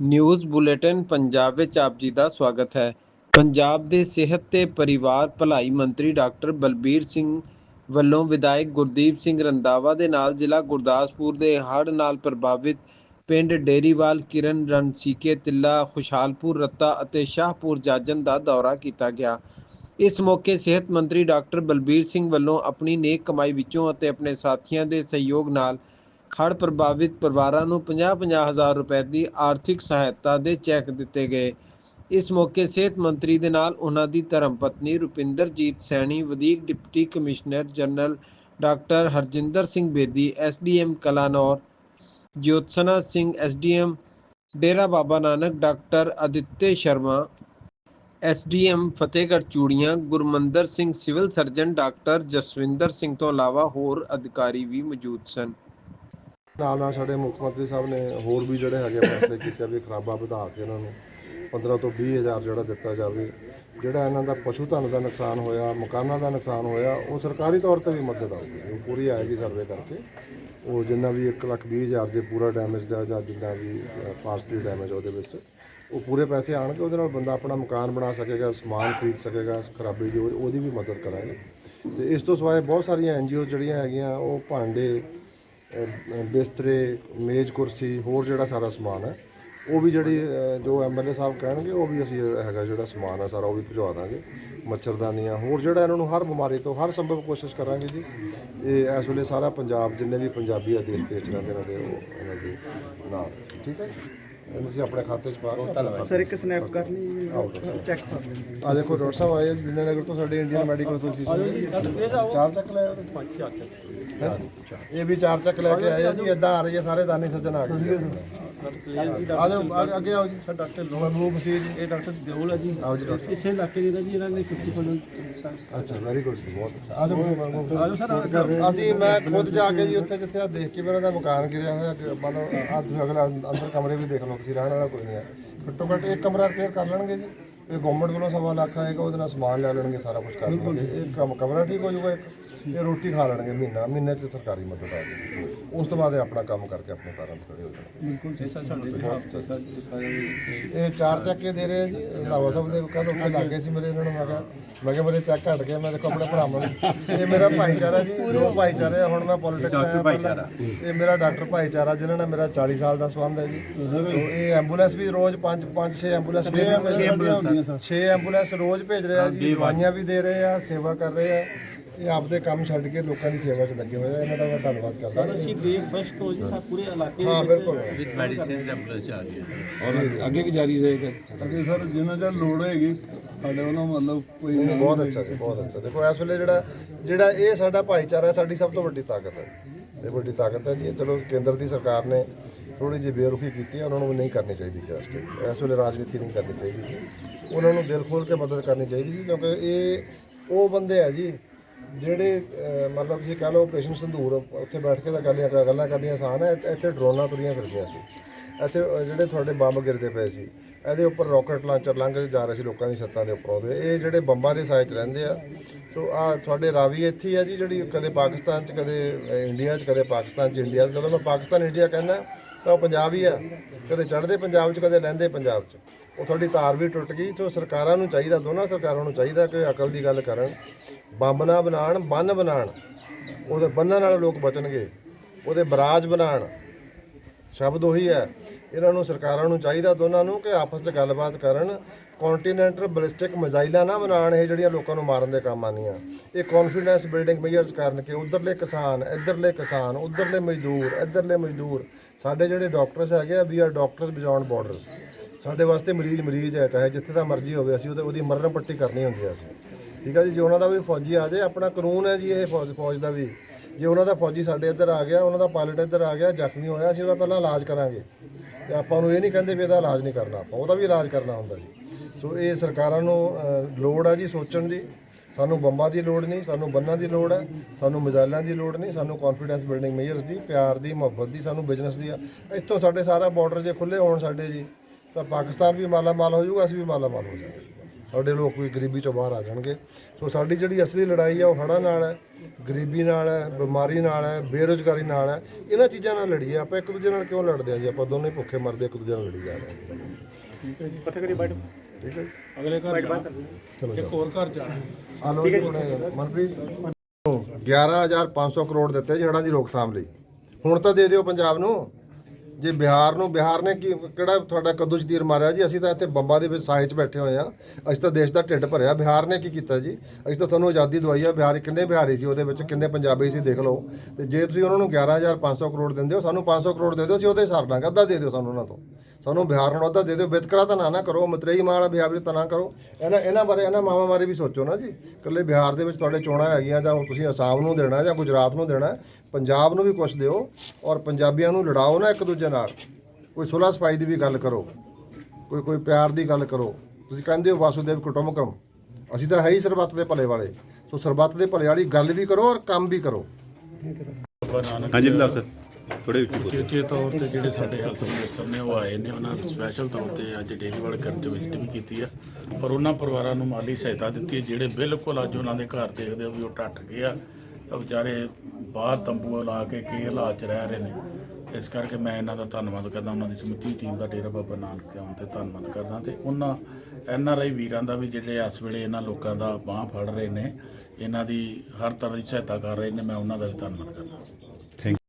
News bulletin Punjab ਵਿੱਚ ਆਪ ਜੀ ਦਾ ਸਵਾਗਤ ਹੈ। ਪੰਜਾਬ ਦੇ ਸਿਹਤ ਤੇ ਪਰਿਵਾਰ ਭਲਾਈ ਮੰਤਰੀ ਡਾਕਟਰ ਬਲਬੀਰ ਸਿੰਘ ਵੱਲੋਂ ਵਿਧਾਇਕ ਗੁਰਦੀਪ ਸਿੰਘ ਰੰਦਾਵਾ ਦੇ ਨਾਲ ਜ਼ਿਲ੍ਹਾ ਗੁਰਦਾਸਪੁਰ ਦੇ ਹੜ੍ਹ ਨਾਲ ਪ੍ਰਭਾਵਿਤ ਪਿੰਡ ਡੇਰੀਵਾਲ ਕਿਰਨ ਰਣਸੀਕੇ, ਤਿੱਲਾ, ਖੁਸ਼ਹਾਲਪੁਰ, ਰੱਤਾ ਅਤੇ ਸ਼ਾਹਪੁਰ ਜਾਜਨ ਦਾ ਦੌਰਾ ਕੀਤਾ ਗਿਆ। ਇਸ ਮੌਕੇ ਸਿਹਤ ਮੰਤਰੀ ਡਾਕਟਰ ਬਲਬੀਰ ਸਿੰਘ ਵੱਲੋਂ ਆਪਣੀ ਨੇਕ ਕਮਾਈ ਵਿੱਚੋਂ ਅਤੇ ਆਪਣੇ ਸਾਥੀਆਂ ਦੇ ਸਹਿਯੋਗ ਨਾਲ ਹੜ੍ਹ ਪ੍ਰਭਾਵਿਤ ਪਰਿਵਾਰਾਂ ਨੂੰ 50-50 ਹਜ਼ਾਰ ਰੁਪਏ ਦੀ ਆਰਥਿਕ ਸਹਾਇਤਾ ਦੇ ਚੈੱਕ ਦਿੱਤੇ ਗਏ। ਇਸ ਮੌਕੇ ਸਿਹਤ ਮੰਤਰੀ ਦੇ ਨਾਲ ਉਹਨਾਂ ਦੀ ਧਰਮ ਪਤਨੀ ਰੁਪਿੰਦਰਜੀਤ ਸੈਣੀ, ਵਧੀਕ deputy commissioner general doctor Harjinder Singh Bedi SDM Kalanaur Jyotsna Singh SDM Dera Baba Nanak, doctor Aditya Sharma SDM Fatehgarh Churian, Gurmandir Singh civil surgeon, doctor Jaswinder Singh ਤੋਂ ਇਲਾਵਾ ਹੋਰ ਅਧਿਕਾਰੀ ਵੀ ਮੌਜੂਦ ਸਨ। ਨਾਲ ਨਾਲ ਸਾਡੇ ਮੁੱਖ ਮੰਤਰੀ ਸਾਹਿਬ ਨੇ ਹੋਰ ਵੀ ਜਿਹੜੇ ਹੈਗੇ ਫੈਸਲੇ ਕੀਤੇ ਵੀ ਖਰਾਬਾ ਵਧਾ ਕੇ ਇਹਨਾਂ ਨੂੰ 15 ਤੋਂ 20 ਹਜ਼ਾਰ ਜਿਹੜਾ ਦਿੱਤਾ ਜਾਵੇ, ਜਿਹੜਾ ਇਹਨਾਂ ਦਾ ਪਸ਼ੂ ਧਨ ਦਾ ਨੁਕਸਾਨ ਹੋਇਆ, ਮਕਾਨਾਂ ਦਾ ਨੁਕਸਾਨ ਹੋਇਆ, ਉਹ ਸਰਕਾਰੀ ਤੌਰ ਤੇ ਵੀ ਮਦਦ ਆਊਗੀ। ਉਹ ਪੂਰੀ ਆਏਗੀ ਸਰਵੇ ਕਰਕੇ। ਉਹ ਜਿੰਨਾ ਵੀ 1 ਲੱਖ 20 ਹਜ਼ਾਰ ਜੇ ਪੂਰਾ ਡੈਮੇਜ ਦਾ ਜਾਂ ਜਿੰਨਾ ਵੀ ਪਾਰਸ਼ਲੀ ਡੈਮੇਜ ਉਹਦੇ ਵਿੱਚ, ਉਹ ਪੂਰੇ ਪੈਸੇ ਆਣਗੇ ਉਹਦੇ ਨਾਲ ਬੰਦਾ ਆਪਣਾ ਮਕਾਨ ਬਣਾ ਸਕੇਗਾ, ਸਮਾਨ ਖਰੀਦ ਸਕੇਗਾ, ਖਰਾਬੀ ਜੋ ਉਹਦੀ ਵੀ ਮਦਦ ਕਰਾਂਗੇ। ਤੇ ਇਸ ਤੋਂ ਸਿਵਾਏ ਬਹੁਤ ਸਾਰੀਆਂ ਐਨਜੀਓ ਜਿਹੜੀਆਂ ਹੈਗੀਆਂ, ਉਹ ਭਾਂਡੇ ਬਿਸਤਰੇ ਮੇਜ਼ ਕੁਰਸੀ ਹੋਰ ਜਿਹੜਾ ਸਾਰਾ ਸਮਾਨ ਹੈ ਉਹ ਵੀ ਜਿਹੜੀ ਜੋ ਐਮਐਲਏ ਸਾਹਿਬ ਕਹਿਣਗੇ ਉਹ ਵੀ ਅਸੀਂ ਹੈਗਾ ਜਿਹੜਾ ਸਮਾਨ ਹੈ ਸਾਰਾ ਉਹ ਵੀ ਭਿਜਵਾ ਦਾਂਗੇ। ਮੱਛਰਦਾਨੀਆਂ ਹੋਰ ਜਿਹੜਾ ਇਹਨਾਂ ਨੂੰ ਹਰ ਬਿਮਾਰੀ ਤੋਂ ਹਰ ਸੰਭਵ ਕੋਸ਼ਿਸ਼ ਕਰਾਂਗੇ ਜੀ ਇਹ ਇਸ ਵੇਲੇ ਸਾਰਾ ਪੰਜਾਬ ਜਿੰਨੇ ਵੀ ਪੰਜਾਬੀ ਆ ਦੇਸ਼ ਦੇ ਵਿੱਚ ਰਹਿੰਦੇ ਨੇ ਦੇ ਉਹ ਇਹਨਾਂ ਦੇ ਨਾਲ। ਠੀਕ ਹੈ ਜੀ? ਇਹਨੂੰ ਤੁਸੀਂ ਆਪਣੇ ਖਾਤੇ 'ਚ ਪਾ ਕੇ ਧੰਨਵਾਦ। ਸਰ ਇੱਕ ਸਨੈਪ ਕਰ ਲਈ ਚੈੱਕ ਕਰ ਲਈ। ਆ ਦੇਖੋ ਡਾਕਟਰ ਸਾਹਿਬ ਆਏ ਦਿਨੇ ਨਗਰ ਤੋਂ ਸਾਡੇ ਇੰਡੀਅਨ ਮੈਡੀਕਲ ਐਸੋਸੀਏਸ਼ਨ ਚਾਰ ਚੱਕ ਲੈ ਆਓ। ਪੰਜ ਚੱਕ ਇਹ ਵੀ ਚਾਰ ਚੱਕ ਲੈ ਕੇ ਆਏ ਆ ਜੀ ਇਦਾਂ ਆ ਰਹੀ ਹੈ ਸਾਰੇ ਦਾਨੀ ਸੱਜਣ ਆ ਗਏ। ਆ ਜਾਓ ਆ- ਅੱਗੇ ਆਓ ਜੀ। ਸਰ ਡਾਕਟਰ ਮਹਿਬੂਬ ਸੀ ਜੀ। ਇਹ ਡਾਕਟਰ ਦਿਓਲ ਹੈ ਜੀ। ਆਓ ਜੀ ਡਾਕਟਰ। ਇਸੇ ਇਲਾਕੇ ਦੇ ਜੀ ਇਹਨਾਂ ਨੇ 50 ਫੰਡ ਅੱਛਾ ਵੈਰੀ ਗੁੱਡ ਜੀ ਬਹੁਤ ਅੱਛਾ। ਆ ਜਾਓ। ਮਹਿਬੂਬ ਆਜੋ ਸਰ ਅਸੀਂ ਮੈਂ ਖੁਦ ਜਾ ਕੇ ਜੀ ਉੱਥੇ ਜਿੱਥੇ ਆ ਦੇਖ ਕੇ ਮੇਰਾ ਦਾ ਮਕਾਨ ਗਿਰਿਆ ਹੋਇਆ ਕਿ ਮੰਨ ਲਓ ਆਹ ਤੁਸੀਂ ਅਗਲਾ ਅੰਦਰ ਕਮਰੇ ਵੀ ਦੇਖ ਲਓ ਤੁਸੀਂ ਰਹਿਣ ਵਾਲਾ ਕੋਈ ਨਹੀਂ ਹੈ ਘੱਟੋ ਘੱਟ ਇੱਕ ਕਮਰਾ ਰਿਪੇਅਰ ਕਰ ਲੈਣਗੇ ਜੀ। ਇਹ ਗਵਰਨਮੈਂਟ ਵੱਲੋਂ ਸਵਾ ਲੱਖ ਆਏਗਾ ਉਹਦੇ ਨਾਲ ਸਮਾਨ ਲੈ ਲੈਣਗੇ ਸਾਰਾ ਕੁਝ ਕਰ ਲੈਣਗੇ। ਇਹ ਕੰਮ ਕਮਰਾ ਠੀਕ ਹੋ ਜਾਊਗਾ ਇੱਕ? ਇਹ ਰੋਟੀ ਖਾ ਲੈਣਗੇ ਮਹੀਨਾ ਮਹੀਨੇ 'ਚ ਸਰਕਾਰੀ ਮਦਦ ਆ ਜਾਏਗੀ ਉਸ ਤੋਂ ਬਾਅਦ ਇਹ ਆਪਣਾ ਕੰਮ ਕਰਕੇ ਆਪਣੇ ਪੈਰਾਂ 'ਤੇ ਖੜੇ ਹੋ ਜਾਣਗੇ। ਬਿਲਕੁਲ ਜੈਸਾ ਸਾਡੇ ਇਹ ਚਾਰ ਚੱਕੇ ਦੇ ਰਹੇ ਆ ਜੀ ਰੰਧਾਵਾ ਸਾਹਿਬ ਦੇ ਕੱਲ ਉੱਥੇ ਲੱਗੇ ਸੀ ਮੇਰੇ ਇਹਨਾਂ ਨੂੰ ਮੈਂ ਕਿਹਾ ਮੈਂ ਕਿਹਾ ਮੇਰੇ ਚੱਕ ਘਟ ਗਏ ਮੈਂ ਦੇਖੋ ਆਪਣੇ ਭਰਾਵਾਂ ਨੂੰ। ਇਹ ਮੇਰਾ ਭਾਈਚਾਰਾ ਜੀ ਦੋ ਭਾਈਚਾਰੇ ਹੁਣ ਮੈਂ ਪੋਲਿਟਿਕਸ ਆਇਆ ਪਹਿਲਾਂ। ਇਹ ਮੇਰਾ ਡਾਕਟਰ ਭਾਈਚਾਰਾ ਜਿਨ੍ਹਾਂ ਨਾਲ ਮੇਰਾ 40 ਸਾਲ ਦਾ ਸੰਬੰਧ ਹੈ ਜੀ। ਇਹ ਐਂਬੂਲੈਂਸ ਵੀ ਰੋਜ਼ 5 5 6 ਐਂਬੂਲੈਂਸ 6 ਐਂਬੂਲੈਂਸ 6 ਐਂਬੂਲੈਂਸ ਰੋਜ਼ ਭੇਜ ਰਹੇ ਆ ਜੀ ਦਵਾਈਆਂ ਵੀ ਦੇ ਰਹੇ ਆ ਸੇਵਾ ਕਰ ਰਹੇ ਆ। ਇਹ ਆਪਦੇ ਕੰਮ ਛੱਡ ਕੇ ਲੋਕਾਂ ਦੀ ਸੇਵਾ 'ਚ ਲੱਗੇ ਹੋਏ ਆ। ਇਹਨਾਂ ਦਾ ਮੈਂ ਧੰਨਵਾਦ ਕਰਦਾ। ਅਸੀਂ ਬੇਫਸਟ ਹੋ ਜੀ ਸਾ ਪੂਰੇ ਇਲਾਕੇ ਹਾਂ ਬਿਲਕੁਲ। ਔਰ ਅੱਗੇ ਵੀ ਜਾਰੀ ਰਹੇਗਾ ਅੱਗੇ ਸਰ ਜਿੰਨਾ ਚਿਰ ਲੋੜ ਹੋਏਗੀ ਸਾਡੇ ਵੱਲੋਂ ਮਤਲਬ ਕੋਈ ਬਹੁਤ ਅੱਛਾ ਜੀ ਬਹੁਤ ਅੱਛਾ। ਦੇਖੋ ਇਸ ਵੇਲੇ ਜਿਹੜਾ ਜਿਹੜਾ ਇਹ ਸਾਡਾ ਭਾਈਚਾਰਾ ਹੈ, ਸਾਡੀ ਸਭ ਤੋਂ ਵੱਡੀ ਤਾਕਤ ਹੈ। ਇਹ ਵੱਡੀ ਤਾਕਤ ਹੈ ਜੀ। ਚਲੋ ਕੇਂਦਰ ਦੀ ਸਰਕਾਰ ਨੇ ਥੋੜੀ ਜਿਹੀ ਬੇਰੁਖੀ ਕੀਤੀ ਹੈ, ਉਹਨਾਂ ਨੂੰ ਨਹੀਂ ਕਰਨੀ ਚਾਹੀਦੀ ਸੀ ਇਸ ਇਸ ਵੇਲੇ ਰਾਜਨੀਤੀ ਨਹੀਂ ਕਰਨੀ ਚਾਹੀਦੀ ਸੀ। ਉਹਨਾਂ ਨੂੰ ਦਿਲ ਖੋਲ ਕੇ ਮਦਦ ਕਰਨੀ ਚਾਹੀਦੀ ਸੀ, ਕਿਉਂਕਿ ਇਹ ਉਹ ਬੰਦੇ ਆ ਜੀ ਜਿਹੜੇ ਮਤਲਬ ਤੁਸੀਂ ਕਹ ਲਓ ਆਪਰੇਸ਼ਨ ਸੰਧੂਰ, ਉੱਥੇ ਬੈਠ ਕੇ ਤਾਂ ਗੱਲਾਂ ਗੱਲਾਂ ਕਰਨੀਆਂ ਆਸਾਨ ਹੈ, ਇੱਥੇ- ਡਰੋਨਾਂ ਤੁਰੀਆਂ ਫਿਰਦੀਆਂ ਸੀ। ਇੱਥੇ ਜਿਹੜੇ ਤੁਹਾਡੇ ਬੰਬ ਗਿਰਦੇ ਪਏ ਸੀ, ਇਹਦੇ ਉੱਪਰ ਰਾਕਟ ਲਾਂਚਰ ਲੰਘ ਕੇ ਜਾ ਰਹੇ ਸੀ ਲੋਕਾਂ ਦੀ ਛੱਤਾਂ ਦੇ ਉੱਪਰੋਂ ਦੇ। ਇਹ ਜਿਹੜੇ ਬੰਬਾਂ ਦੇ ਸਾਈਜ਼ 'ਚ ਰਹਿੰਦੇ ਆ, ਸੋ ਆ ਤੁਹਾਡੇ ਰਾਵੀ ਇੱਥੇ ਹੀ ਆ ਜੀ, ਜਿਹੜੀ ਕਦੇ ਪਾਕਿਸਤਾਨ 'ਚ, ਕਦੇ ਇੰਡੀਆ 'ਚ, ਕਦੇ ਪਾਕਿਸਤਾਨ 'ਚ, ਇੰਡੀਆ 'ਚ। ਜਦੋਂ ਮੈਂ ਪਾਕਿਸਤਾਨ ਇੰਡੀਆ ਕਹਿੰਦਾ ਤਾਂ ਉਹ ਪੰਜਾਬ ਹੀ ਆ। ਕਦੇ ਚੜ੍ਹਦੇ ਪੰਜਾਬ 'ਚ, ਕਦੇ ਲੈਂਦੇ ਪੰਜਾਬ 'ਚ। ਉਹ ਤੁਹਾਡੀ ਤਾਰ ਵੀ ਟੁੱਟ ਗਈ ਸੋ ਸਰਕਾਰਾਂ ਨੂੰ ਚਾਹੀਦਾ, ਦੋਨਾਂ ਸਰਕਾਰਾਂ ਨੂੰ ਚਾਹੀਦਾ ਕਿ ਅਕਲ ਦੀ ਗੱਲ ਕਰਨ। ਬੰਬ ਨਾ ਬਣਾਉਣ, ਬੰਨ ਬਣਾਉਣ। ਉਹਦੇ ਬੰਨਣ ਨਾਲ ਲੋਕ ਬਚਣਗੇ। ਉਹਦੇ ਬਰਾਜ ਬਣਾਉਣ। ਸ਼ਬਦ ਉਹੀ ਹੈ ਇਹਨਾਂ ਨੂੰ ਸਰਕਾਰਾਂ ਨੂੰ ਚਾਹੀਦਾ ਦੋਨਾਂ ਨੂੰ ਕਿ ਆਪਸ 'ਚ ਗੱਲਬਾਤ ਕਰਨ। ਕੰਟੀਨੈਂਟਲ ਬਲਿਸਟਿਕ ਮਿਜ਼ਾਈਲਾਂ ਨਾ ਬਣਾਉਣ, ਇਹ ਜਿਹੜੀਆਂ ਲੋਕਾਂ ਨੂੰ ਮਾਰਨ ਦੇ ਕੰਮ ਆਉਂਦੀਆਂ। ਇਹ ਕੌਨਫੀਡੈਂਸ ਬਿਲਡਿੰਗ ਮੇਜਰਸ ਕਰਨ ਕਿ ਉਧਰਲੇ ਕਿਸਾਨ, ਇੱਧਰਲੇ ਕਿਸਾਨ, ਉਧਰਲੇ ਮਜ਼ਦੂਰ, ਇੱਧਰਲੇ ਮਜ਼ਦੂਰ, ਸਾਡੇ ਜਿਹੜੇ ਡਾਕਟਰਸ ਹੈਗੇ ਆ we are doctors beyond borders ਸਾਡੇ ਵਾਸਤੇ ਮਰੀਜ਼ ਮਰੀਜ਼ ਹੈ, ਚਾਹੇ ਜਿੱਥੇ ਦਾ ਮਰਜ਼ੀ ਹੋਵੇ, ਅਸੀਂ ਉਹਦੇ ਉਹਦੀ ਮਰਨ ਪੱਟੀ ਕਰਨੀ ਹੁੰਦੀ ਹੈ ਅਸੀਂ। ਠੀਕ ਹੈ ਜੀ, ਜੇ ਉਹਨਾਂ ਦਾ ਵੀ ਫੌਜੀ ਆ ਜਾਏ, ਆਪਣਾ ਕਾਨੂੰਨ ਹੈ ਜੀ ਇਹ ਫੌਜ ਫੌਜ ਦਾ ਵੀ। ਜੇ ਉਹਨਾਂ ਦਾ ਫੌਜੀ ਸਾਡੇ ਇੱਧਰ ਆ ਗਿਆ, ਉਹਨਾਂ ਦਾ ਪਾਇਲਟ ਇੱਧਰ ਆ ਗਿਆ, ਜ਼ਖਮੀ ਹੋਇਆ, ਅਸੀਂ ਉਹਦਾ ਪਹਿਲਾਂ ਇਲਾਜ ਕਰਾਂਗੇ। ਤੇ ਆਪਾਂ ਨੂੰ ਇਹ ਨਹੀਂ ਕਹਿੰਦੇ ਵੀ ਇਹਦਾ ਇਲਾਜ ਨਹੀਂ ਕਰਨਾ ਆਪਾਂ, ਉਹਦਾ ਵੀ ਇਲਾਜ ਕਰਨਾ ਹੁੰਦਾ ਜੀ। ਸੋ ਇਹ ਸਰਕਾਰਾਂ ਨੂੰ ਲੋੜ ਆ ਜੀ ਸੋਚਣ ਦੀ। ਸਾਨੂੰ ਬੰਬਾਂ ਦੀ ਲੋੜ ਨਹੀਂ, ਸਾਨੂੰ ਬੰਨਾਂ ਦੀ ਲੋੜ ਹੈ ਸਾਨੂੰ ਮਿਜ਼ਾਈਲਾਂ ਦੀ ਲੋੜ ਨਹੀਂ, ਸਾਨੂੰ ਕੌਨਫੀਡੈਂਸ ਬਿਲਡਿੰਗ ਮੇਜਰਸ ਦੀ, ਪਿਆਰ ਦੀ, ਮੁਹੱਬਤ ਦੀ, ਸਾਨੂੰ ਬਿਜ਼ਨਸ ਦੀ ਆ। ਇੱਥੋਂ ਸਾਡੇ ਸਾਰਾ ਬਾਰਡਰ ਜੇ ਖੁੱਲੇ ਹੋਣ ਸਾਡੇ ਜੀ, ਤਾਂ ਪਾਕਿਸਤਾਨ ਵੀ ਮਾਲਾ ਮਾਲ ਹੋ ਜਾਊਗਾ, ਅਸੀਂ ਵੀ ਮਾਲਾ ਮਾਲ ਹੋ ਜਾਵਾਂਗੇ। ਸਾਡੇ ਲੋਕ ਵੀ ਗਰੀਬੀ ਚੋਂ ਬਾਹਰ ਆ ਜਾਣਗੇ। ਸੋ ਸਾਡੀ ਜਿਹੜੀ ਅਸਲੀ ਲੜਾਈ ਆ ਉਹ ਹੜ੍ਹਾਂ ਨਾਲ ਹੈ ਗਰੀਬੀ ਨਾਲ ਹੈ ਬਿਮਾਰੀ ਨਾਲ ਹੈ ਬੇਰੁਜ਼ਗਾਰੀ ਨਾਲ ਹੈ ਇਹਨਾਂ ਚੀਜ਼ਾਂ ਨਾਲ ਲੜੀਏ ਆਪਾਂ ਇੱਕ ਦੂਜੇ ਨਾਲ ਕਿਉਂ ਲੜਦੇ ਆ ਜੀ? ਆਪਾਂ ਦੋਨੇ ਭੁੱਖੇ ਮਰਦੇ ਇੱਕ ਦੂਜੇ ਨਾਲ ਲੜੀ ਜਾ ਰਹੇ ਹਾਂ। ਠੀਕ ਹੈ ਜੀ। ਅਗਲੇ ਘਰ। ਚਲੋ ਇੱਕ ਹੋਰ ਘਰ ਜਾਣਾ ਆ ਲਓ ਜੀ। ਮਨਪ੍ਰੀਤ 11500 ਕਰੋੜ ਦਿੱਤੇ ਜੀ ਹੜ੍ਹਾਂ ਦੀ ਰੋਕਥਾਮ ਲਈ। ਹੁਣ ਤਾਂ ਦੇ ਦਿਓ ਪੰਜਾਬ ਨੂੰ। ਜੇ ਬਿਹਾਰ ਨੂੰ, ਬਿਹਾਰ ਨੇ ਕੀ, ਕਿਹੜਾ ਤੁਹਾਡਾ ਕੱਦੂ ਚ ਮਾਰਿਆ ਜੀ? ਅਸੀਂ ਤਾਂ ਇੱਥੇ ਬੰਬਾਂ ਦੇ ਵਿੱਚ ਸਾਏ 'ਚ ਬੈਠੇ ਹੋਏ ਆ ਅਸੀਂ ਤਾਂ ਦੇਸ਼ ਦਾ ਢਿੱਡ ਭਰਿਆ। ਬਿਹਾਰ ਨੇ ਕੀ ਕੀਤਾ ਜੀ? ਅਸੀਂ ਤਾਂ ਤੁਹਾਨੂੰ ਆਜ਼ਾਦੀ ਦਵਾਈ ਆ। ਬਿਹਾਰ ਕਿੰਨੇ ਬਿਹਾਰੀ ਸੀ ਉਹਦੇ ਵਿੱਚ? ਕਿੰਨੇ ਪੰਜਾਬੀ ਸੀ? ਦੇਖ ਲਓ। ਤੇ ਜੇ ਤੁਸੀਂ ਉਹਨਾਂ ਨੂੰ 11500 ਕਰੋੜ ਦਿੰਦੇ ਹੋ, ਸਾਨੂੰ 500 ਕਰੋੜ ਦੇ ਦਿਓ, ਅਸੀਂ ਉਹਦੇ ਹਿਸਾਬ ਨਾਲ ਅੱਧਾ ਦੇ ਦਿਓ ਸਾਨੂੰ ਉਹਨਾਂ ਤੋਂ। ਸਾਨੂੰ ਬਿਹਾਰ ਨੂੰ ਅੱਧਾ ਦੇ ਦਿਓ ਵਿਤਕਰਾ ਤਾਂ ਨਾ ਨਾ ਕਰੋ ਮਤਰੇਈ ਮਾਲ ਬਿਹਾਰ ਵਿੱਚ ਤਾਂ ਨਾ ਕਰੋ। ਇਹਨਾਂ ਇਹਨਾਂ ਬਾਰੇ ਇਹਨਾਂ ਮਾਵਾਂ ਬਾਰੇ ਵੀ ਸੋਚੋ ਨਾ ਜੀ। ਇਕੱਲੇ ਬਿਹਾਰ ਦੇ ਵਿੱਚ ਤੁਹਾਡੇ ਚੋਣਾਂ ਹੈਗੀਆਂ ਜਾਂ ਤੁਸੀਂ ਅਸਾਮ ਨੂੰ ਦੇਣਾ ਜਾਂ ਗੁਜਰਾਤ ਨੂੰ ਦੇਣਾ ਪੰਜਾਬ ਨੂੰ ਵੀ ਕੁਝ ਦਿਓ ਔਰ ਪੰਜਾਬੀਆਂ ਨੂੰ ਲੜਾਓ ਨਾ ਇੱਕ ਦੂਜੇ ਨਾਲ। ਕੋਈ ਸੁਲਹ ਸਫ਼ਾਈ ਦੀ ਵੀ ਗੱਲ ਕਰੋ। ਕੋਈ ਕੋਈ ਪਿਆਰ ਦੀ ਗੱਲ ਕਰੋ। ਤੁਸੀਂ ਕਹਿੰਦੇ ਹੋ ਵਾਸੁਦੇਵ ਕੁਟੁੰਬਕਮ ਅਸੀਂ ਤਾਂ ਹੈ ਹੀ ਸਰਬੱਤ ਦੇ ਭਲੇ ਵਾਲੇ। ਸੋ ਸਰਬੱਤ ਦੇ ਭਲੇ ਵਾਲੀ ਗੱਲ ਵੀ ਕਰੋ ਔਰ ਕੰਮ ਵੀ ਕਰੋ। ਹਾਂਜੀ ਲਾਲ ਸਰ। ਥੋੜੇ ਉੱਚੀ ਬੋਲੋ ਤੌਰ ਤੇ ਜਿਹੜੇ ਸਾਡੇ ਹੈਲਥ ਮਿਨਿਸਟਰ ਨੇ ਉਹ ਆਏ ਨੇ ਉਹਨਾਂ ਨੇ ਸਪੈਸ਼ਲ ਤੌਰ ਤੇ ਅੱਜ ਡੇਰੀ ਵਾਲ ਕਰਨ ਚ ਵਿਜ਼ਿਟ ਵੀ ਕੀਤੀ ਆ। ਪਰ ਉਹਨਾਂ ਪਰਿਵਾਰਾਂ ਨੂੰ ਮਾਲੀ ਸਹਾਇਤਾ ਦਿੱਤੀ ਹੈ ਜਿਹੜੇ ਬਿਲਕੁਲ ਅੱਜ ਉਹਨਾਂ ਦੇ ਘਰ ਦੇਖਦੇ ਹੋ ਵੀ ਉਹ ਟੱਟ ਗਏ ਆ। ਉਹ ਵਿਚਾਰੇ ਬਾਹਰ ਤੰਬੂ ਲਾ ਕੇ ਕੀ ਹਾਲਾਤ ਚ ਰਹਿ ਰਹੇ ਨੇ। ਇਸ ਕਰਕੇ ਮੈਂ ਇਹਨਾਂ ਦਾ ਧੰਨਵਾਦ ਕਰਦਾ ਉਹਨਾਂ ਦੀ ਸਮੁੱਚੀ ਟੀਮ ਦਾ ਡੇਰਾ ਬਾਬਾ ਨਾਨਕ ਆਉਣ ਤੇ ਧੰਨਵਾਦ ਕਰਦਾ। ਤੇ ਉਹਨਾਂ ਐਨ ਆਰ ਆਈ ਵੀਰਾਂ ਦਾ ਵੀ ਜਿਹੜੇ ਇਸ ਵੇਲੇ ਇਹਨਾਂ ਲੋਕਾਂ ਦਾ ਬਾਹ ਫੜ ਰਹੇ ਨੇ ਇਹਨਾਂ ਦੀ ਹਰ ਤਰ੍ਹਾਂ ਦੀ ਸਹਾਇਤਾ ਕਰ ਰਹੇ ਨੇ ਮੈਂ ਉਹਨਾਂ ਦਾ ਵੀ ਧੰਨਵਾਦ ਕਰਦਾ।